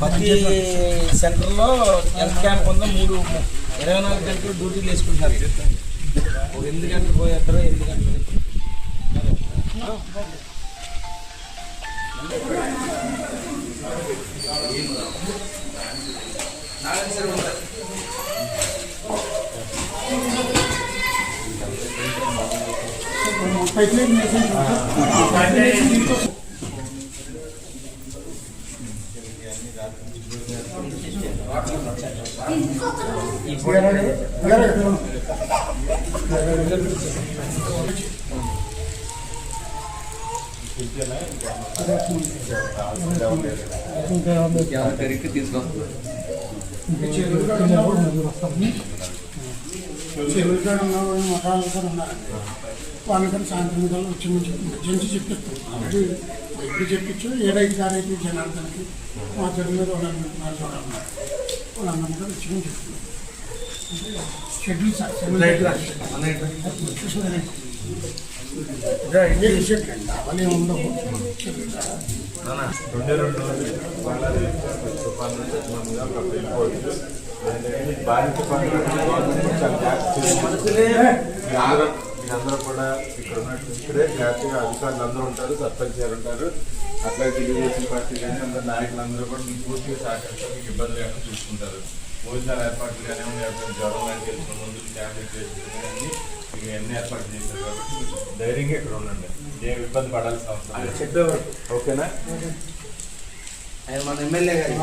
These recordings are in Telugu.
ప్రతి సెంటర్లో హెల్త్ క్యాంప్ ఉందో మూడు ఇరవై నాలుగు గంటలు డ్యూటీలు వేసుకుంటున్నారు ఎనిమిది గంటలు పోయేస్తారు ఎనిమిది గంటలు చెరువుకాడ ఉన్న వాళ్ళు మఠాలు కూడా ఉన్నారు వాళ్ళకని సాయంత్రం కల్లా వచ్చి మంచి మంచి చెప్పిస్తాం. అది ఎప్పుడు చెప్పించు ఏడైదు కారైతే జనార్దన్కి మా చెరువు మీద చోట్ల ఉన్నారు వాళ్ళందరూ కూడా వచ్చి మంచి చెప్తున్నాం షెడ్యూల్ సార్ అవన్నీ ఉండవు. రెండే రెండు తుఫాన్ బాధిత మీరందరూ కూడా ఇక్కడ ఉన్నట్టు ఇక్కడే జాగ్రత్తగా అధికారులు అందరూ ఉంటారు సర్పంచ్ గారు ఉంటారు. అట్లా తెలుగుదేశం పార్టీ కానీ అందరు నాయకులు అందరూ కూడా మీకు పూర్తిగా సహకరిస్తారు మీకు ఇబ్బంది లేకుండా చూసుకుంటారు. భోజనాల ఏర్పాట్లు కానీ ఏమైనా ఏర్పాటు జ్వరం లాంటి వెళ్ళిన ముందు ట్యాబ్లెట్ వేసుకుని మీకు అన్ని ఏర్పాటు చేశారు కాబట్టి మీరు ధైర్యంగా ఇక్కడ ఉండండి. ఏం ఇబ్బంది పడాల్సిన అవసరం చెప్పేవారు ఓకేనా? ఆయన మన ఎమ్మెల్యే గారు.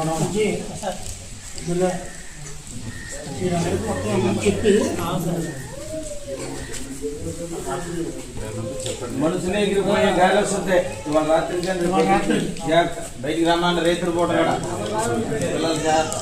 చెప్పి చెప్పండి మనసునే ఎగిరిపోయే గాలి వస్తుంటే ఇవాళ రాత్రి కానీ రేపు పొద్దున్న జాగ్రత్త. బయటికి రమ్మని రైతులు పూట కూడా పిల్లలు జాగ్రత్త